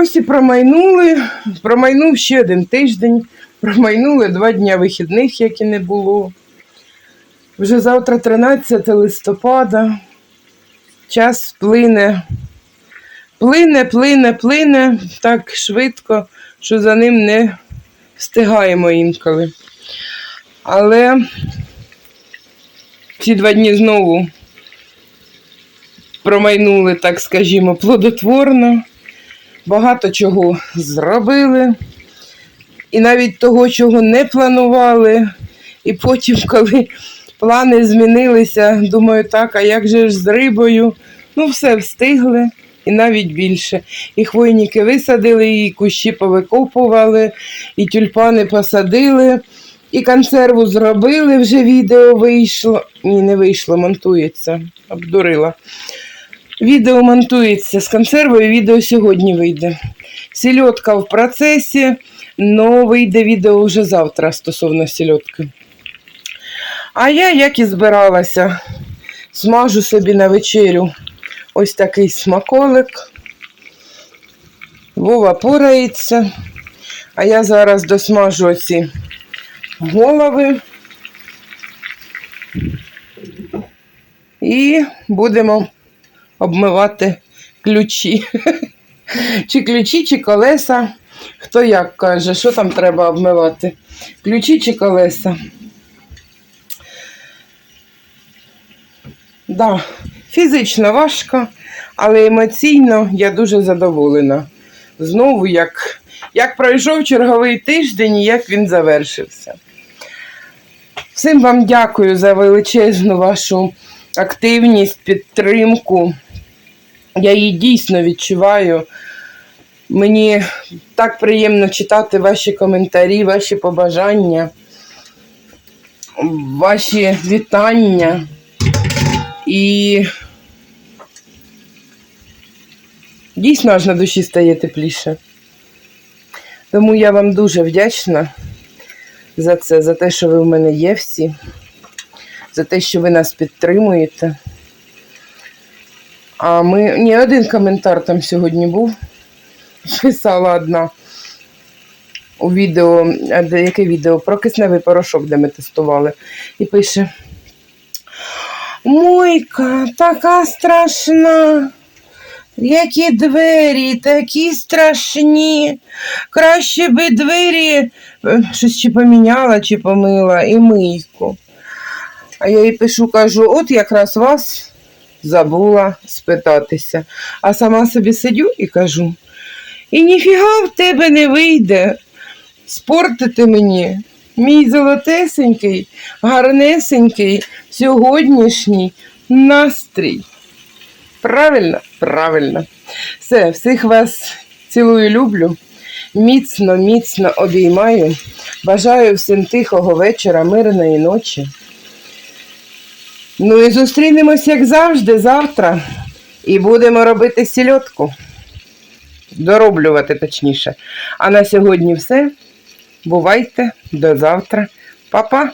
Ось і промайнули. Промайнув ще один тиждень. Промайнули два дня вихідних, як і не було. Вже завтра 13 листопада. Час плине. Плине, плине, плине так швидко, що за ним не встигаємо інколи. Але ці два дні знову промайнули, так скажімо, плодотворно багато чого зробили, і навіть того, чого не планували. І потім, коли плани змінилися, думаю, так, а як же ж з рибою? Ну, все встигли. І навіть більше. І хвойники висадили, і кущі повикопували, і тюльпани посадили, і консерву зробили, вже відео вийшло. Ні, не вийшло, монтується. Обдурила. Відео монтується з консервою, відео сьогодні вийде. Сільотка в процесі, але вийде відео вже завтра стосовно сільотки. А я, як і збиралася, смажу собі на вечерю ось такий смаколик. Вова порається. А я зараз досмажу оці голови. І будемо обмивати ключі. Чи ключі, чи колеса. Хто як каже, що там треба обмивати? Ключі чи колеса? Да, фізично важко, але емоційно я дуже задоволена. Знову, як, як пройшов черговий тиждень і як він завершився. Всім вам дякую за величезну вашу активність, підтримку. Я її дійсно відчуваю. Мені так приємно читати ваші коментарі, ваші побажання, ваші вітання. І дійсно аж на душі стає тепліше. Тому я вам дуже вдячна за це, за те, що ви в мене є всі, за те, що ви нас підтримуєте. А ми ні один коментар там сьогодні був. Писала одна у відео, яке відео? Про кисневий порошок, де ми тестували. І пише: Мойка, така страшна. Які двері, такі страшні. Краще би двері е, щось чи поміняла, чи помила і мийку. А я їй пишу, кажу, от якраз вас забула спитатися. А сама собі сидю і кажу: і ніфіга в тебе не вийде спортити мені мій золотесенький, гарнесенький сьогоднішній настрій. Правильно? Правильно. Все, всіх вас цілую, люблю. Міцно, міцно обіймаю. Бажаю всім тихого вечора, мирної ночі. Ну і зустрінемось, як завжди, завтра. І будемо робити сільотку. Дороблювати точніше. А на сьогодні все. Бувайте, до завтра. Па-па!